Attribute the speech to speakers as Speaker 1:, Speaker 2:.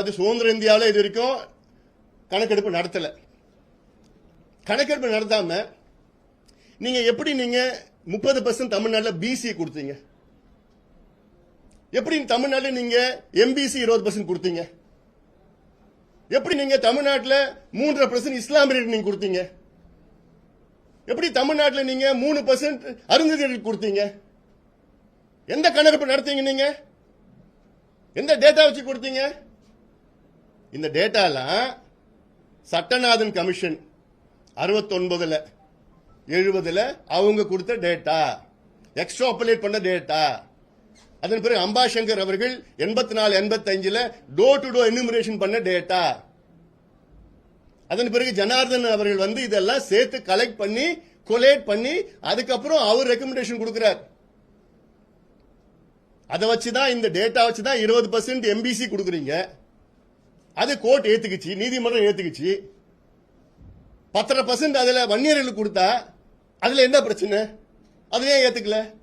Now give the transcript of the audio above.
Speaker 1: அதாவது சுதந்திர இந்தியாவில் இது வரைக்கும் கணக்கெடுப்பு நடத்தலை. கணக்கெடுப்பு நடத்தாம நீங்க எப்படி நீங்க முப்பது பர்சன்ட் தமிழ்நாட்டில் பிசி கொடுத்தீங்க? எப்படி தமிழ்நாட்டில் நீங்க எம்பிசி இருபது பர்சன்ட் கொடுத்தீங்க? எப்படி நீங்க தமிழ்நாட்டில் மூன்றரை பர்சன்ட் இஸ்லாமியர்களுக்கு நீங்க கொடுத்தீங்க? எப்படி தமிழ்நாட்டில் நீங்க மூணு பர்சன்ட் அருந்ததியர்களுக்கு கொடுத்தீங்க? எந்த கணக்கெடுப்பு நடத்தீங்க நீங்க? எந்த டேட்டா வச்சு கொடுத்தீங்க? இந்த டேட்டாலாம் சட்டநாதன் கமிஷன் அறுபத்தொன்பதுல எழுபதுல அவங்க கொடுத்த டேட்டா எக்ஸ்ட்ராபுலேட் பண்ண டேட்டா அதன் பிறகு அம்பாசங்கர் அவர்கள் எண்பத்தி நாலு எண்பத்தஞ்சுல டோர் டு டோர் எனுமரேஷன் பண்ண டேட்டா அதன் பிறகு ஜனார்தன் அவர்கள் வந்து இதெல்லாம் சேர்த்து கலெக்ட் பண்ணி கொலேட் பண்ணி அதுக்கப்புறம் அவர் ரெக்கமெண்டேஷன் கொடுக்கிறார். அதை வச்சுதான் இந்த டேட்டா வச்சுதான் இருபது பர்சன்ட் எம்பிசி கொடுக்குறீங்க. அது கோர்ட் ஏத்துக்குச்சு நீதிமன்றம் ஏத்துக்குச்சு. பத்தரை பர்சன்ட் அதுல வன்னியர்களுக்கு கொடுத்தா அதுல என்ன பிரச்சனை? அது ஏன் ஏத்துக்கல.